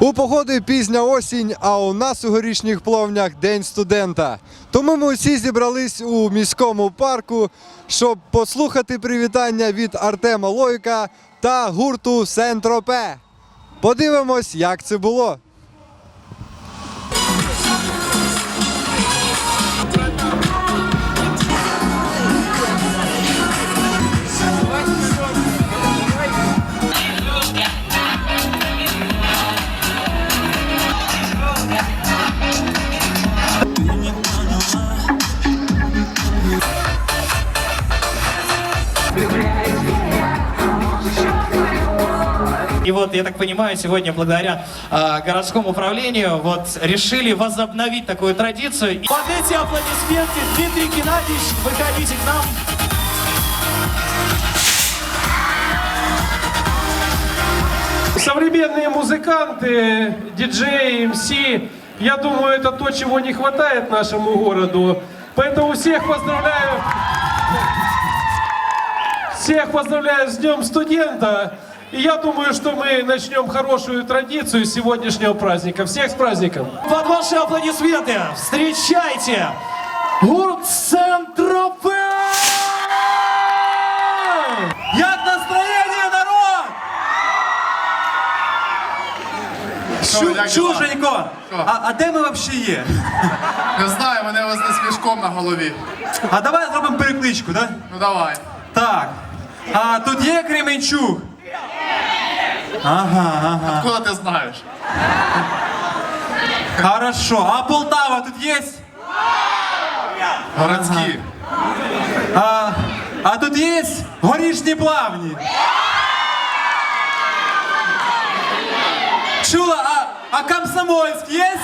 У погоди пізня осінь, а у нас у горішніх плавнях День студента. Тому ми усі зібрались у міському парку, щоб послухати привітання від Артема Лойка та гурту Сентропе. Подивимось, як це було. И вот, я так понимаю, сегодня благодаря э, городскому управлению вот решили возобновить такую традицию. И Под эти аплодисменты Дмитрий Геннадьевич, выходите к нам. Современные музыканты, диджеи, МС, я думаю, это то, чего не хватает нашему городу. Поэтому всех поздравляю. Всех поздравляю с Днем студента. И я думаю, что мы начнем хорошую традицию сегодняшнего праздника. Всех с праздником! Под ваши аплодисменты встречайте гурт Центропе! Як настроєння, народ? Як діла? Чуженько, Що? а, а де ми взагалі є? Не знаю, мене везли з мішком на голові. А давай зробимо перекличку, да? Ну давай. Так. А тут є Кременчук? Ага, ага. Куди ти знаєш? Хорошо. А Полтава тут є? Городські. А, а тут є горішні плавні? Чула, а, а Комсомольськ є?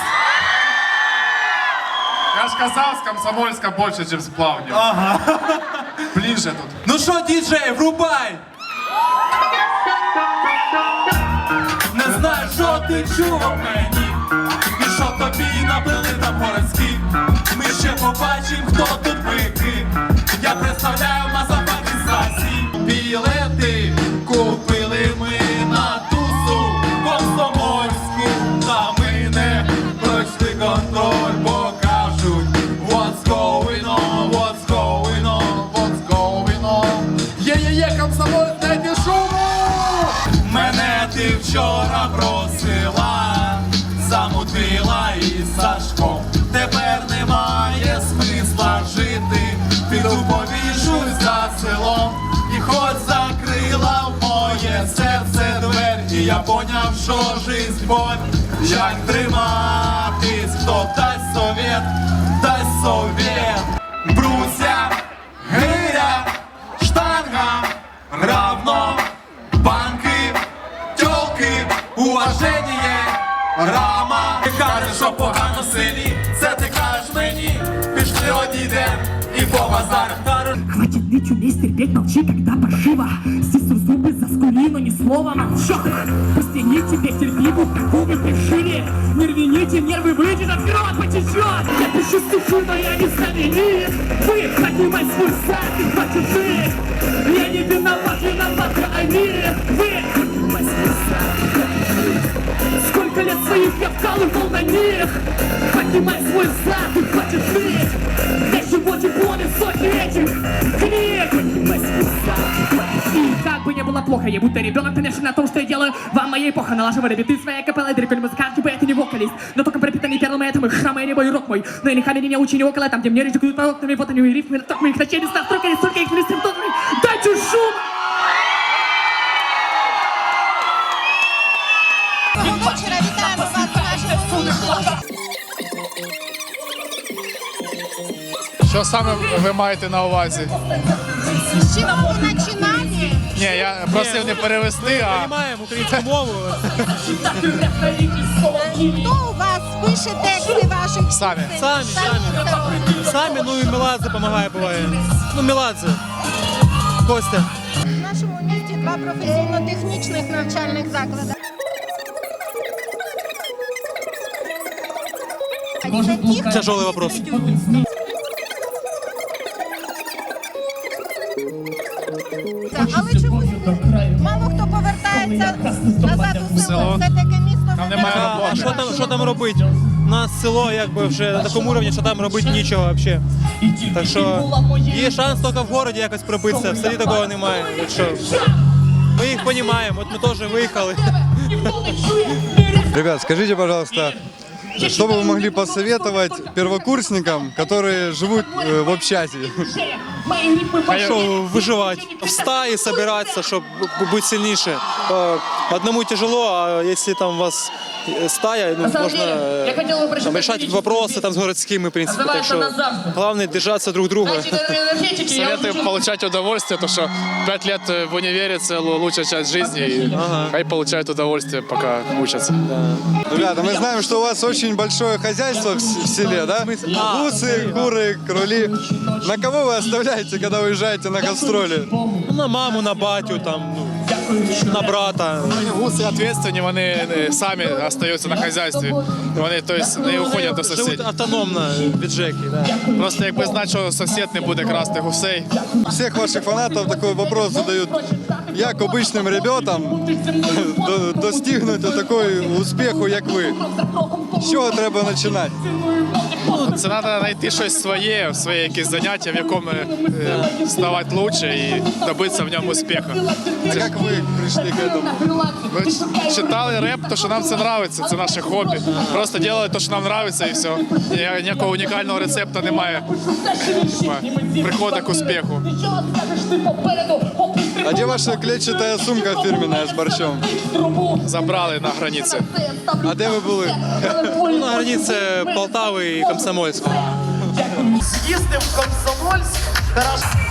Я ж казав, з Комсомольська більше, ніж з плавнів. Ага. Ближче тут. Ну що, діджей, врубай! Ти чув мені, і що тобі набили там городські. Ми ще побачимо, хто тут бики. Я представляю Мазапаки Сасі. Білети купили ми на тусу комсомольську. Та ми не контроль, бо what's going on, what's going on. What's going on? Є-є-є, комсомолець, дайте шуму! Мене ти вчора просила, замутила із Сашком. Тепер немає смисла жити. Піду повішусь за селом, і хоч закрила в моє серце двері, і я поняв, що жизнь боль, як триматись, хто дасть совет, дасть совет. рама. Ти кажеш, що погано в селі, це ти кажеш мені, пішли одійдем і по базарах. Хватит ныть, уметь терпеть, молчи, когда паршиво Стиснув зубы, заскули, но ни слова молчок Пустяни тебе терпиму, губы пришили Не рваните, нервы выйдет, а вперед потечет Я пишу стихи, но я не знамени Вы поднимай свой сад и хватит ты Я не виноват, виноваты они Своих я вкалывал на них. Поднимай свой зад и хватит ныть Для чего дипломе сотни этих книг. Поднимай свой зад и И как бы не было плохо, я будто ребенок Конечно, на том, что я делаю, вам моя эпоха Налаживали биты своей капеллой не музыкант, типа это не вокалист. Но только пропитанный первым этим их храма и небо и рок мой. Но или хами меня учили около Там, где мне режикуют по окнами Вот они и рифмы, так моих ночей местах Столько столько их листьев Дайте шум! Що саме ви маєте на увазі? З чим ви починали? Ні, я просив не перевести, а Хто у вас пише тексти ваших Самі. пісень? Самі, самі. Самі, ну і Меладзе допомагає буває. Ну, Меладзе. Костя. В нашому місті два професійно-технічних навчальних заклади. Тяжелый вопрос. Мало хто повертається назад у село. Це таке місто Там немає А, а що там, що там робити? У нас село якби вже на такому рівні, що там робити нічого взагалі. Так що є шанс тільки в городі якось пробитися, в селі такого немає. Так що ми їх розуміємо, от ми теж виїхали. Ребят, скажите, пожалуйста, что бы вы могли посоветовать первокурсникам, которые живут э, в общаге? Що виживати в стаї, збиратися, щоб бу- бути сильніше. Е, Одному тяжело, а якщо там у вас е, стая, ну, можна е, там, рішати вопроси там, з городськими, в принципі. Так що головне держатися друг друга. Советую получать удовольствие, то что пять лет в универе целую лучшая часть жизни, и хай получают удовольствие, пока учатся. Ребята, мы знаем, что у вас очень большое хозяйство в с- в селе, да? Гусы, куры, кроли. На кого вы оставляете, когда уезжаете на гастроли? Ну, на маму, на батю, там, ну, на брата. Гуси відповідальні, вони е, самі залишаються на хазяйстві. Вони тобто, не уходять до Живуть сусідів. автономно від Жеки. Да. Просто якби знати, що сусід не буде красти гусей, Всех ваших фанатов такой вопрос задают. Як обычным ребятам до- достигнути такої успіху, як ви? З чого треба починати? це треба знайти щось своє, своє якесь заняття, в якому е, ставати лучше і добитися в ньому успіху. А як ви прийшли к этому? Ми ч- читали реп, то що нам це подобається, це наше хобі. Просто робили те, що нам подобається, і все. Ні- Ніякого унікального рецепту немає. Приходу к успіху. А де ваша клетчатая сумка фирменная з борщом? Забрали на границі. А де ви були? На границі Полтави і Комсомольська. Съездим в Комсомольск. Хорошо.